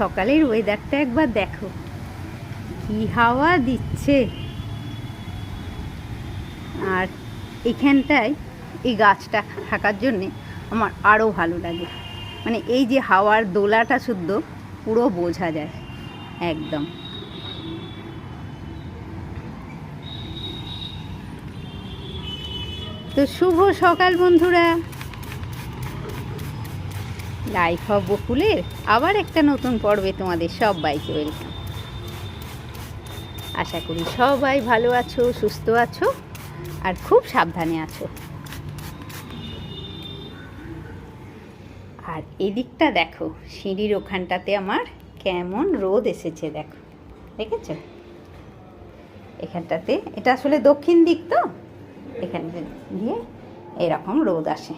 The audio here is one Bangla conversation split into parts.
সকালের ওয়েদারটা একবার দেখো। কি হাওয়া দিচ্ছে। আর এখানটায় এই গাছটা থাকার জন্যে আমার আরও ভালো লাগে। মানে এই যে হাওয়ার দোলাটা শুদ্ধ, পুরো বোঝা যায়। একদম। তো শুভ সকাল বন্ধুরা। লাইফ অফ বকুলের আবার একটা নতুন পর্বে তোমাদের সবাইকে ওয়েলকাম আশা করি সবাই ভালো আছো, সুস্থ আছো, আর খুব সাবধানে আছো। আর এদিকটা দেখো, সিঁড়ির ওখানটাতে আমার কেমন রোদ এসেছে দেখো, দেখেছ? এখানটাতে, এটা আসলে দক্ষিণ দিক তো? এখান দিয়ে এরকম রোদ আসে।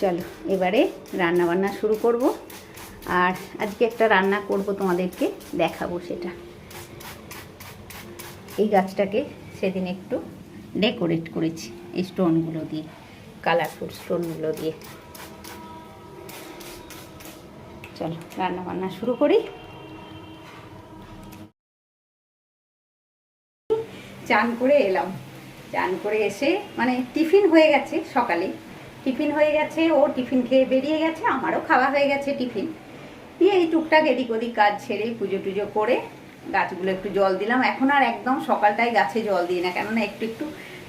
চলো, এবারে রান্না বান্না শুরু করব। আর আজকে একটা রান্না করব তোমাদেরকে, দেখাবো সেটা। এই গাছটাকে সেদিন একটু ডেকোরেট করেছি, এই স্টোনগুলো দিয়ে কালারফুল স্টোনগুলো দিয়ে। চলো রান্না বান্না শুরু করি। চান করে এলাম। চান করে এসে মানে টিফিন হয়ে গেছে সকালে। টিফিন হয়ে গেছে, ও টিফিন খেয়ে বেরিয়ে গেছে, আমারও খাওয়া হয়ে গেছে টিফিন। দিয়ে এই টুকটাক এদিক ওদিক কাজ ছেড়ে পুজো টুজো করে গাছগুলো একটু জল দিলাম। এখন আর একদম সকালটায় গাছে জল দিই না, কেননা একটু একটু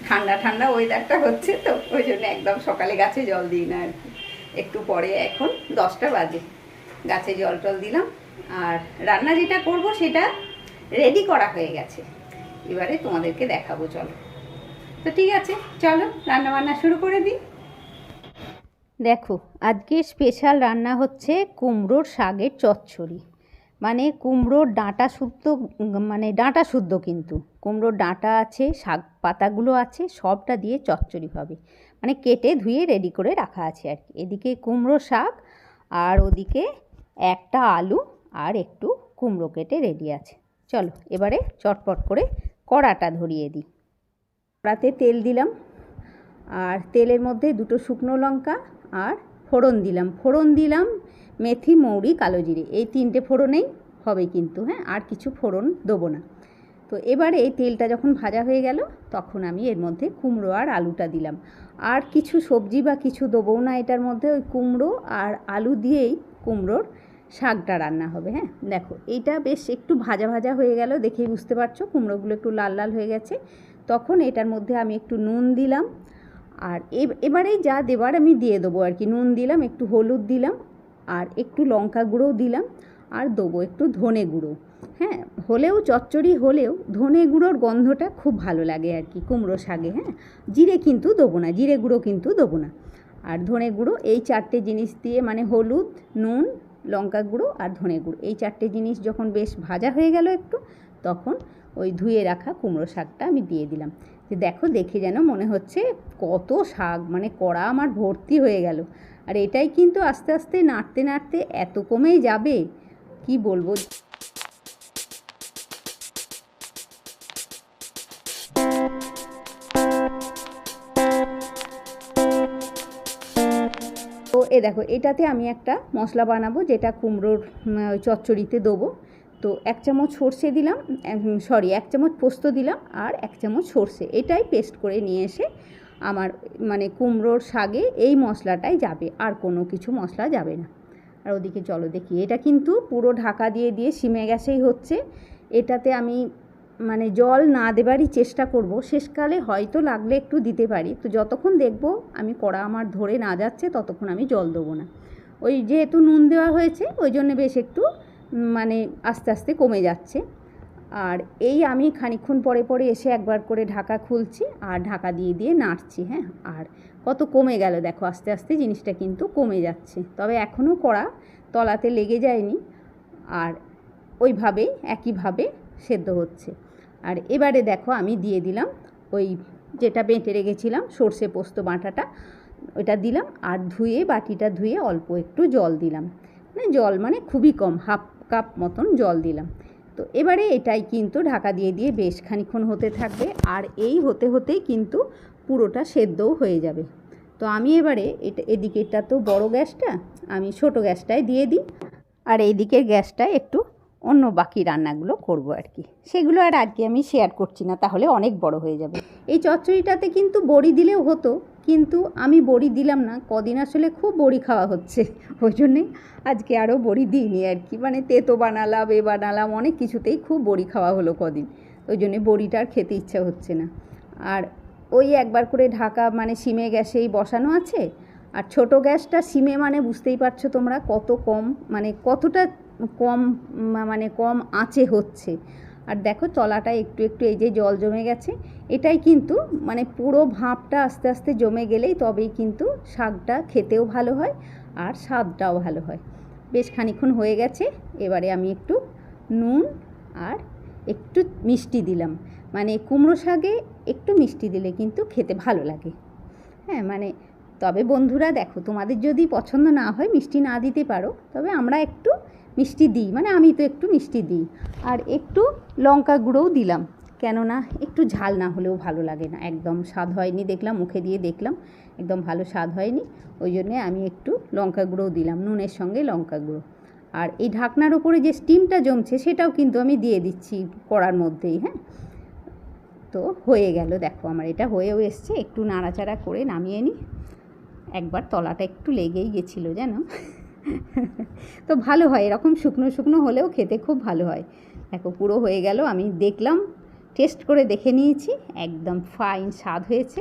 ঠান্ডা ঠান্ডা ওয়েদারটা হচ্ছে তো, ওই জন্য একদম সকালে গাছে জল দিই না আর কি। একটু পরে এখন দশটা বাজে, গাছে জল টল দিলাম। আর রান্না যেটা করব সেটা রেডি করা হয়ে গেছে। এবারে তোমাদেরকে দেখাবো, চলো। তো ঠিক আছে, চলো রান্না বান্না শুরু করে দিই। দেখো, আজকে স্পেশাল রান্না হচ্ছে কুমড়োর শাকের চচ্চড়ি। মানে কুমড়োর ডাঁটা শুদ্ধ মানে ডাঁটা শুদ্ধ কিন্তু। কুমড়োর ডাঁটা আছে, শাক পাতাগুলো আছে, সবটা দিয়ে চচ্চড়ি হবে। মানে কেটে ধুয়ে রেডি করে রাখা আছে আর কি। এদিকে কুমড়ো শাক আর ওদিকে একটা আলু আর একটু কুমড়ো কেটে রেডি আছে। চলো, এবারে চটপট করে কড়াটা ধরিয়ে দিই। কড়াতে তেল দিলাম। আর তেলের মধ্যে দুটো শুকনো লঙ্কা আর ফোড়ন দিলাম। ফোড়ন দিলাম মেথি, মৌরি, কালো জিরে। এই তিনটে ফোড়নেই হবে কিন্তু হ্যাঁ? আর কিছু ফোড়ন দেবো না। তো এবারে এই তেলটা যখন ভাজা হয়ে গেল, তখন আমি এর মধ্যে কুমড়ো আর আলুটা দিলাম। আর কিছু সবজি বা কিছু দেবো না এটার মধ্যে, ওই কুমড়ো আর আলু দিয়েই কুমড়োর শাকটা রান্না হবে হ্যাঁ? দেখো, এইটা বেশ একটু ভাজা ভাজা হয়ে গেল, দেখেই বুঝতে পারছ। কুমড়োগুলো একটু লাল লাল হয়ে গেছে। তখন এটার মধ্যে আমি একটু নুন দিলাম আর এবারেই যা দেবার আমি দিয়ে দেবো আর কি। নুন দিলাম, একটু হলুদ দিলাম, আর একটু লঙ্কা গুঁড়োও দিলাম, আর দেবো একটু ধনে গুঁড়ো। হ্যাঁ হলেও, চচ্চড়ি হলেও ধনে গুঁড়োর গন্ধটা খুব ভালো লাগে আর কি, কুমড়ো শাকে হ্যাঁ। জিরে কিন্তু দেবো না, জিরে গুঁড়ো কিন্তু দেবো না। আর ধনে গুঁড়ো, এই চারটে জিনিস দিয়ে মানে হলুদ, নুন, লঙ্কা গুঁড়ো আর ধনে গুঁড়ো। এই চারটে জিনিস যখন বেশ ভাজা হয়ে গেল একটু, তখন ওই ধুয়ে রাখা কুমড়ো শাকটা আমি দিয়ে দিলাম। যে দেখো দেখে যেন মনে হচ্ছে কত শাক মানে কড়া আমার ভর্তি হয়ে গেল। আর এটাই কিন্তু আস্তে আস্তে নাড়তে নাড়তে এত কমেই যাবে, কি বলব? তো এ দেখো, এটাতে আমি একটা মশলা বানাবো, যেটা কুমড়োর চচ্চড়িতে দেবো। তো এক চামচ সর্ষে দিলাম সরি এক চামচ পোস্ত দিলাম আর এক চামচ সর্ষে। এটাই পেস্ট করে নিয়ে এসে আমার মানে কুমড়োর শাগে এই মশলাটাই যাবে, আর কোনো কিছু মশলা যাবে না। আর ওদিকে চলো দেখি, এটা কিন্তু পুরো ঢাকা দিয়ে দিয়ে সিমে গ্যাসেই হচ্ছে। এটাতে আমি মানে জল না দেবারই চেষ্টা করব, শেষকালে হয়তো লাগলে একটু দিতে পারি। তো যতক্ষণ দেখব আমি কড়া আমার ধরে না যাচ্ছে, ততক্ষণ আমি জল দেবো না। ওই যেহেতু নুন দেওয়া হয়েছে, ওই জন্য বেশ একটু মানে আস্তে আস্তে কমে যাচ্ছে। আর এই আমি খানিক্ষণ পরে পরে এসে একবার করে ঢাকা খুলছি আর ঢাকা দিয়ে দিয়ে নাড়ছি হ্যাঁ। আর কত কমে গেল দেখো, আস্তে আস্তে জিনিসটা কিন্তু কমে যাচ্ছে। তবে এখনও কড়া, তলাতে লেগে যায়নি। আর ওইভাবেই একইভাবে সেদ্ধ হচ্ছে। আর এবারে দেখো আমি দিয়ে দিলাম ওই যেটা বেঁটে রেখেছিলাম, সর্ষে পোস্ত বাটাটা, ওইটা দিলাম। আর ধুয়ে, বাটিটা ধুয়ে অল্প একটু জল দিলাম। মানে জল মানে খুবই কম, হাফ কাপ মতন জল দিলাম। তো এবারে এটাই কিন্তু ঢাকা দিয়ে দিয়ে বেশ খানিক্ষণ হতে থাকবে আর এই হতে হতেই কিন্তু পুরোটা সেদ্ধও হয়ে যাবে। তো আমি এবারে এটা এদিকেরটা তো বড় গ্যাসটা, আমি ছোট গ্যাসটায় দিয়ে দিই আর এই দিকের গ্যাসটায় একটু অন্য বাকি রান্নাগুলো করব আর কি। সেগুলো আর আজকে আমি শেয়ার করছি না, তাহলে অনেক বড় হয়ে যাবে। এই চচ্চড়িটাতে কিন্তু বড়ি দিলেও হতো কিন্তু আমি বড়ি দিলাম না, কদিন আসলে খুব বড়ি খাওয়া হচ্ছে। ওই জন্যে আজকে আরও বড়ি দিইনি আর কি। মানে তেতো বানালাম, এ বানালাম, অনেক কিছুতেই খুব বড়ি খাওয়া হলো কদিন। ওই জন্যে বড়িটা আর খেতে ইচ্ছা হচ্ছে না। আর ওই একবার করে ঢাকা মানে সিমে গ্যাসেই বসানো আছে। আর ছোট গ্যাসটা সিমে মানে বুঝতেই পারছ তোমরা কত কম মানে কতটা কম মানে কম আঁচে হচ্ছে। আর দেখো তলাটা একটু একটু এই যে জল জমে গেছে, এটাই কিন্তু মানে পুরো ভাপটা আস্তে আস্তে জমে গেলেই তবেই কিন্তু শাকটা খেতেও ভালো হয় আর স্বাদটাও ভালো হয়। বেশ খানিক্ষণ হয়ে গেছে, এবারে আমি একটু নুন আর একটু মিষ্টি দিলাম। মানে কুমড়ো শাকে একটু মিষ্টি দিলে কিন্তু খেতে ভালো লাগে। হ্যাঁ মানে তবে বন্ধুরা দেখো তোমাদের যদি পছন্দ না হয় মিষ্টি না দিতে পারো, তবে আমরা একটু মিষ্টি দিই মানে আমি তো একটু মিষ্টি দিই। আর একটু লঙ্কা গুঁড়োও দিলাম, কেননা একটু ঝাল না হলেও ভালো লাগে না। একদম স্বাদ হয়নি, দেখলাম মুখে দিয়ে দেখলাম, একদম ভালো স্বাদ হয়নি। ওই জন্যে আমি একটু লঙ্কা গুঁড়োও দিলাম, নুনের সঙ্গে লঙ্কা গুঁড়ো। আর এই ঢাকনার ওপরে যে স্টিমটা জমছে, সেটাও কিন্তু আমি দিয়ে দিচ্ছি কড়ার মধ্যেই হ্যাঁ? তো হয়ে গেল, দেখো আমার এটা হয়েও এসছে, একটু নাড়াচাড়া করে নামিয়ে নিই। একবার তলাটা একটু লেগেই গেছিল, জানো? তো ভালো হয়, এরকম শুকনো শুকনো হলেও খেতে খুব ভালো হয়। দেখো পুরো হয়ে গেল, আমি দেখলাম, টেস্ট করে দেখে নিয়েছি, একদম ফাইন স্বাদ হয়েছে।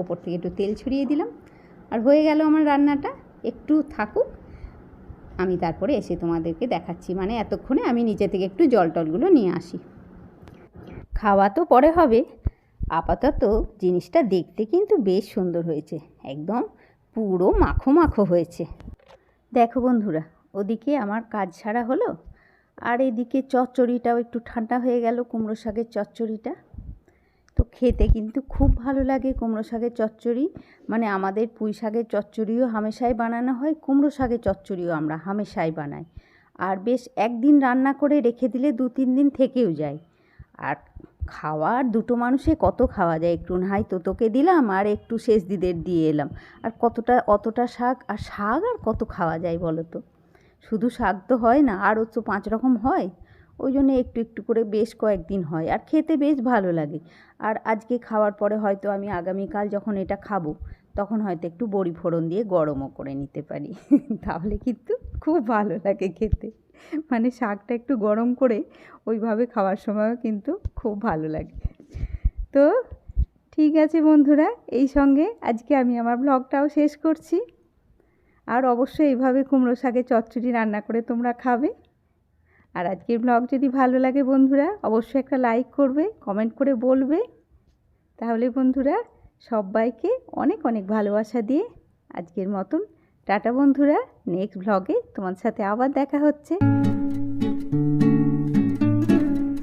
ওপর থেকে একটু তেল ছড়িয়ে দিলাম। আর হয়ে গেল আমার রান্নাটা, একটু থাকুক, আমি তারপরে এসে তোমাদেরকে দেখাচ্ছি। মানে এতক্ষণে আমি নিচে থেকে একটু জল টলগুলো নিয়ে আসি। খাওয়া তো পরে হবে, আপাতত জিনিসটা দেখতে কিন্তু বেশ সুন্দর হয়েছে, একদম পুরো মাখো মাখো হয়েছে। দেখো বন্ধুরা, ওদিকে আমার কাজ ছাড়া হলো, আর এদিকে চচ্চড়িটাও একটু ঠান্ডা হয়ে গেল, কুমড়ো শাকের চচ্চড়িটা। তো খেতে কিন্তু খুব ভালো লাগে কুমড়ো শাকের চচ্চড়ি। মানে আমাদের পুঁই শাকের চচ্চড়িও হামেশাই বানানো হয়, কুমড়ো শাকের চচ্চড়িও আমরা হামেশাই বানাই। আর বেশ একদিন রান্না করে রেখে দিলে দু তিন দিন থেকেও যায়। আর খাওয়ার দুটো মানুষে কত খাওয়া যায়? একটু হাই তো তোকে দিলাম, আর একটু শেষ দিদের দিয়ে এলাম। আর কতটা, অতটা শাক, আর শাক আর কত খাওয়া যায় বলো তো? শুধু শাক তো হয় না, আরও তো পাঁচ রকম হয়। ওই জন্য একটু একটু করে বেশ কয়েকদিন হয়, আর খেতে বেশ ভালো লাগে। আর আজকে খাওয়ার পরে হয়তো আমি আগামীকাল যখন এটা খাব, তখন হয়তো একটু বড়ি ফোড়ন দিয়ে গরমও করে নিতে পারি। তাহলে কিন্তু খুব ভালো লাগে খেতে। মানে শাকটা একটু গরম করে ওইভাবে খাওয়ার সময়ও কিন্তু খুব ভালো লাগে। তো ঠিক আছে বন্ধুরা, এই সঙ্গে আজকে আমি আমার ব্লগটাও শেষ করছি। আর অবশ্যই এইভাবে কুমড়ো শাকের চচ্চড়ি রান্না করে তোমরা খাবে। আর আজকের ব্লগ যদি ভালো লাগে বন্ধুরা, অবশ্যই একটা লাইক করবে কমেন্ট করে বলবে। তাহলে বন্ধুরা, সবাইকে অনেক অনেক ভালোবাসা দিয়ে আজকের মতন টাটা বন্ধুরা নেক্সট ব্লগে তোমার সাথে আবার দেখা হচ্ছে।